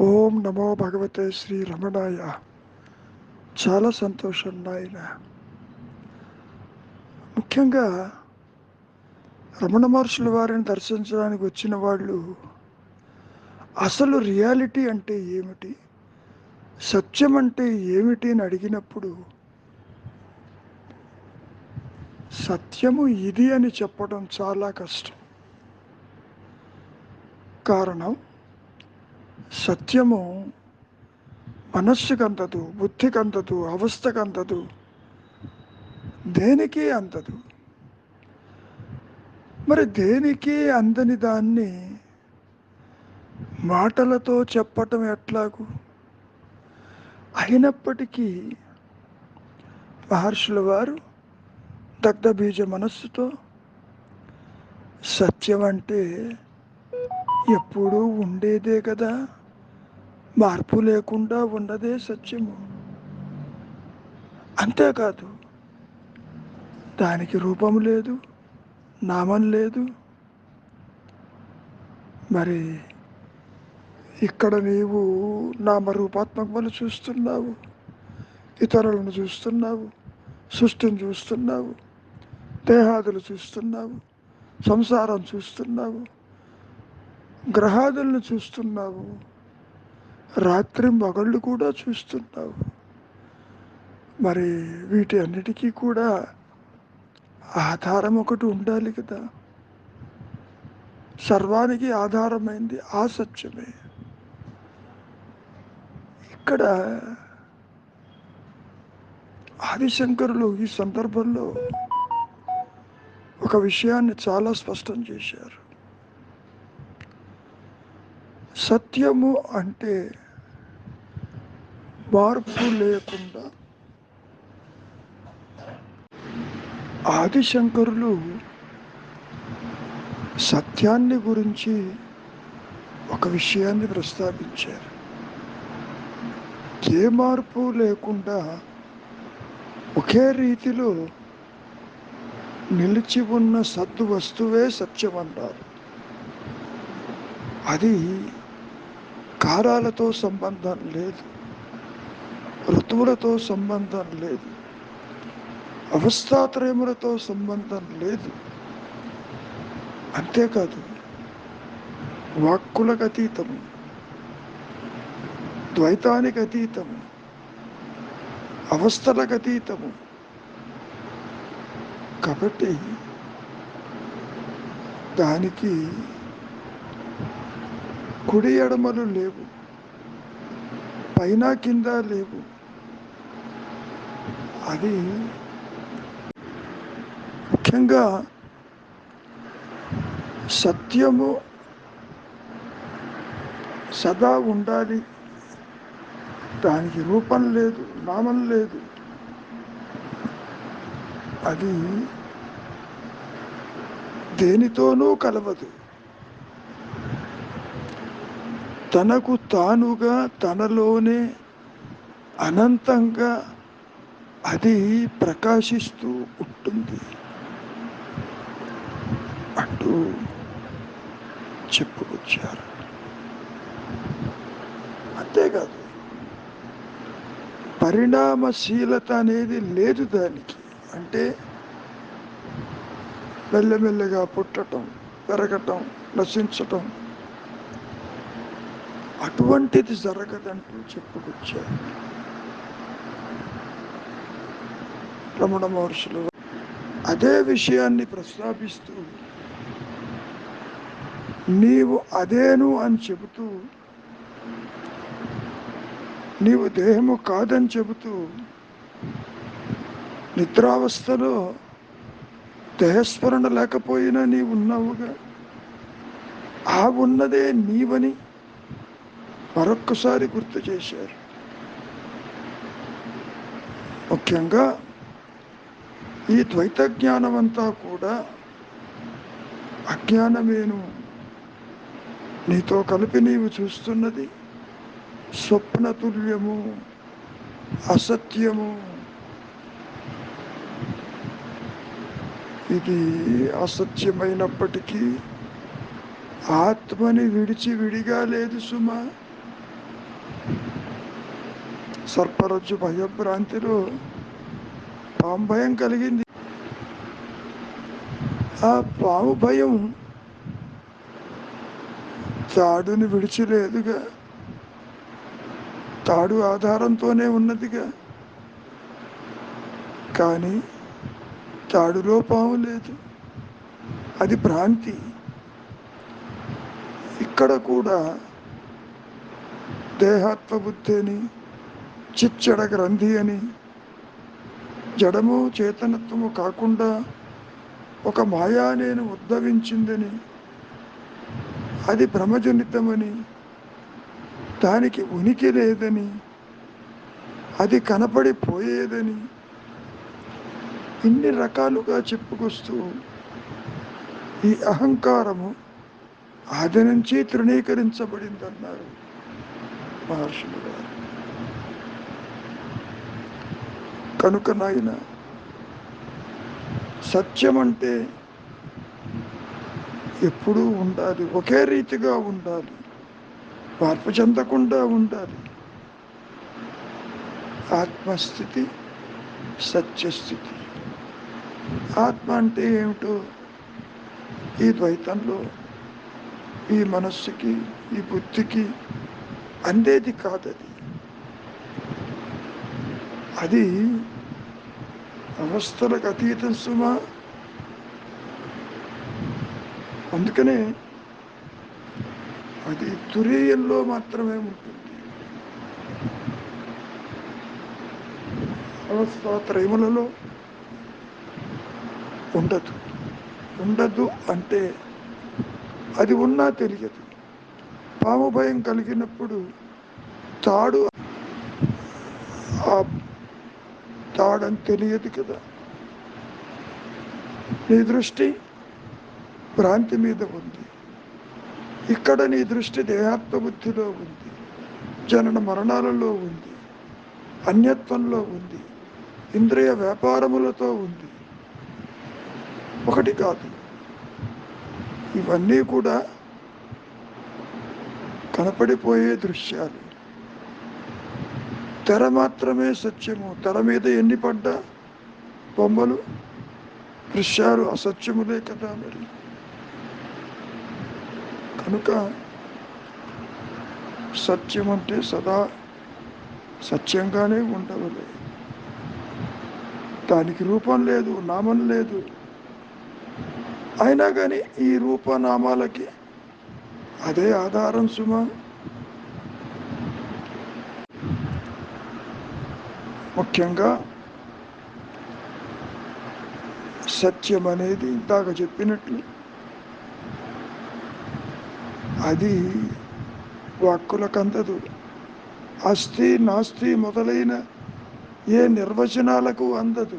ఓం నమో భగవతే శ్రీ రమణాయ. చాలా సంతోషం నాయన. ముఖ్యంగా రమణ మహర్షుల వారిని దర్శించడానికి వచ్చిన వాళ్ళు అసలు రియాలిటీ అంటే ఏమిటి? సత్యం అంటే ఏమిటి అని అడిగినప్పుడు సత్యము ఇది అని చెప్పడం చాలా కష్టం. కారణం సత్యము మనస్సుకు అంతదు బుద్ధికి అంతదు అవస్థకు అంతదు? దేనికి అందదు మరి దేనికి అందని దాన్ని మాటలతో చెప్పటం ఎట్లాగు? అయినప్పటికీ మహర్షుల వారు దగ్ధబీజ మనస్సుతో సత్యం అంటే ఎప్పుడూ ఉండేదే కదా? మార్పు లేకుండా ఉన్నదే సత్యము. అంతేకాదు దానికి రూపం లేదు నామం లేదు. మరి ఇక్కడ నీవు నామరూపాత్మకములు చూస్తున్నావు ఇతరులను చూస్తున్నావు సృష్టిని చూస్తున్నావు దేహాదులు చూస్తున్నావు సంసారం చూస్తున్నావు గ్రహాదులను చూస్తున్నావు. రాత్రి మగళ్ళు కూడా చూస్తున్నావు. మరి వీటి అన్నిటికీ కూడా ఆధారం ఒకటి ఉండాలి కదా. సర్వానికి ఆధారమైంది ఆ సత్యమే. ఇక్కడ ఆదిశంకరులు ఈ సందర్భంలో ఒక విషయాన్ని చాలా స్పష్టం చేశారు. సత్యము అంటే మార్పు లేకుండా ఆదిశంకరులు సత్యాన్ని గురించి ఒక విషయాన్ని ప్రస్తావించారు. ఏ మార్పు లేకుండా ఒకే రీతిలో నిలిచి ఉన్న సత్తు వస్తువే సత్యం అంటారు అది కారాలతో సంబంధం లేదు. ఋతువులతో సంబంధం లేదు. అవస్థాత్రయములతో సంబంధం లేదు. అంతేకాదు వాక్కులకు అతీతము ద్వైతానికి అతీతము అవస్థలకు అతీతము కాబట్టి దానికి కుడి ఎడమలు లేవు. పైన కింద లేవు. అది ముఖ్యంగా సత్యము సదా ఉండాలి. దానికి రూపం లేదు నామం లేదు. అది దేనితోనూ కలవదు. తనకు తానుగా తనలోనే అనంతంగా అది ప్రకాశిస్తూ ఉంటుంది. అంటూ చెప్పుకొచ్చారు అంతేకాదు పరిణామశీలత అనేది లేదు దానికి. అంటే మెల్లమెల్లగా పుట్టటం పెరగటం నశించటం అటువంటిది జరగదంటూ చెప్పుకొచ్చారు. రమణ మహర్షులు అదే విషయాన్ని ప్రస్తావిస్తూ నీవు అదేను అని చెబుతూ నీవు దేహము కాదని చెబుతూ నిద్రావస్థలో దేహస్మరణ లేకపోయినా నీవు ఉన్నావుగా? ఆ ఉన్నదే నీవని మరొక్కసారి గుర్తు చేశారు. ముఖ్యంగా ఈ ద్వైత జ్ఞానం అంతా కూడా అజ్ఞానమేను. నీతో కలిపి నీవు చూస్తున్నది స్వప్నతుల్యము అసత్యము. ఇది అసత్యమైనప్పటికీ ఆత్మని విడిచి విడిగా లేదు సుమా. సర్పరజ్జు భయభ్రాంతిలో పాము భయం కలిగింది. ఆ పాము భయం తాడుని విడిచిలేదుగా. తాడు ఆధారంతోనే ఉన్నదిగా. కానీ తాడులో పాము లేదు. అది భ్రాంతి. ఇక్కడ కూడా దేహాత్మ బుద్ధి అని చిచ్చడ గ్రంథి అని జడము చేతనత్వము కాకుండా ఒక మాయా నేను ఉద్భవించిందని అది భ్రమజనితమని దానికి ఉనికి లేదని అది కనపడిపోయేదని ఇన్ని రకాలుగా చెప్పుకొస్తూ ఈ అహంకారము ఆది నుంచి తృణీకరించబడిందన్నారు. మహర్షులు గారు. కనుక నాయన సత్యం అంటే ఎప్పుడూ ఉండాలి ఒకే రీతిగా ఉండాలి మార్పు చెందకుండా ఉండాలి. ఆత్మస్థితి సత్యస్థితి. ఆత్మ అంటే ఏమిటో ఈ ద్వైతంలో ఈ మనస్సుకి ఈ బుద్ధికి అందేది కాదు అది. అది అవస్థలకు అతీతం సుమా. అందుకనే అది తురీయంలో మాత్రమే ఉంటుంది. అవస్థ ఉండదు. ఉండదు అంటే అది ఉన్నా తెలియదు. పాము భయం కలిగినప్పుడు తాడు ఆ తాడని తెలియదు కదా. నీ దృష్టి భ్రాంతి మీద ఉంది. ఇక్కడ నీ దృష్టి దేహాత్మ బుద్ధిలో ఉంది. జనన మరణాలలో ఉంది. అన్యత్వంలో ఉంది. ఇంద్రియ వ్యాపారములతో ఉంది. ఒకటి కాదు. ఇవన్నీ కూడా కనపడిపోయే దృశ్యాలు. తెర మాత్రమే సత్యము. తెర మీద ఎన్ని పడ్డా బొమ్మలు? దృశ్యాలు అసత్యములే కదా మరి. కనుక సత్యం అంటే సదా సత్యంగానే ఉండవలే. దానికి రూపం లేదు నామం లేదు. అయినా కానీ ఈ రూపనామాలకి అదే ఆధారం సుమా. ముఖ్యంగా సత్యం అనేది ఇందాక చెప్పినట్లు. అది వాక్కులకు అందదు అస్థి నాస్తి మొదలైన ఏ నిర్వచనాలకు అందదు.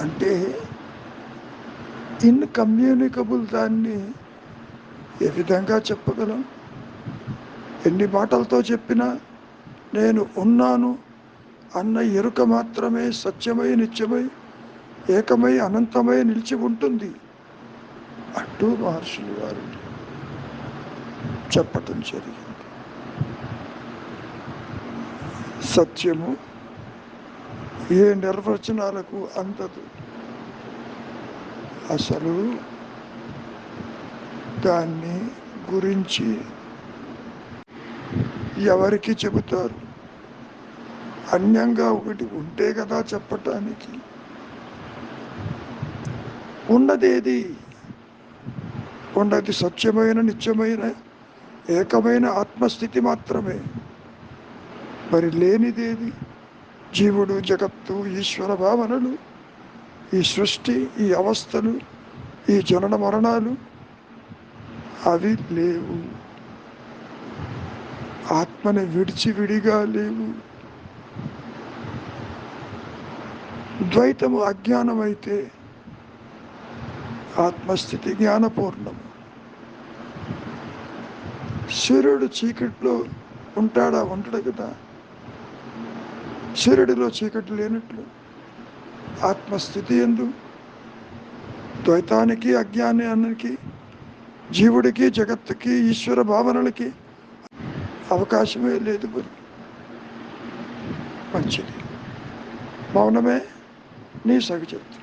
అంటే ఇన్కమ్యూనికబుల్ దాన్ని ఏ విధంగా చెప్పగలం? ఎన్ని మాటలతో చెప్పినా నేను ఉన్నాను అన్న ఎరుక మాత్రమే సత్యమై నిత్యమై ఏకమై అనంతమై నిలిచి ఉంటుంది. అంటూ మహర్షులు వారు చెప్పటం జరిగింది. సత్యము ఏ నిర్వచనాలకు అందదు. అసలు దాన్ని గురించి ఎవరికి చెబుతారు? అన్యంగా ఒకటి ఉంటే కదా చెప్పటానికి. ఉన్నదేది? ఉన్నది సత్యమైన నిత్యమైన ఏకమైన ఆత్మస్థితి మాత్రమే. మరి లేనిదేది? జీవుడు జగత్తు ఈశ్వర భావనలు ఈ సృష్టి ఈ అవస్థలు ఈ జనన మరణాలు అవి లేవు. ఆత్మని విడిచి విడిగా లేవు. ద్వైతము అజ్ఞానమైతే ఆత్మస్థితి జ్ఞానపూర్ణము సూర్యుడు చీకట్లో ఉంటాడా ఉంటాడు కదా? సూర్యుడిలో చీకటి లేనట్లు. ఆత్మస్థితి ఎందు ద్వైతానికి అజ్ఞానానికి జీవుడికి జగత్తుకి ఈశ్వర భావనలకి అవకాశమే లేదు మంచిది. మౌనమే నీ సగచత్రం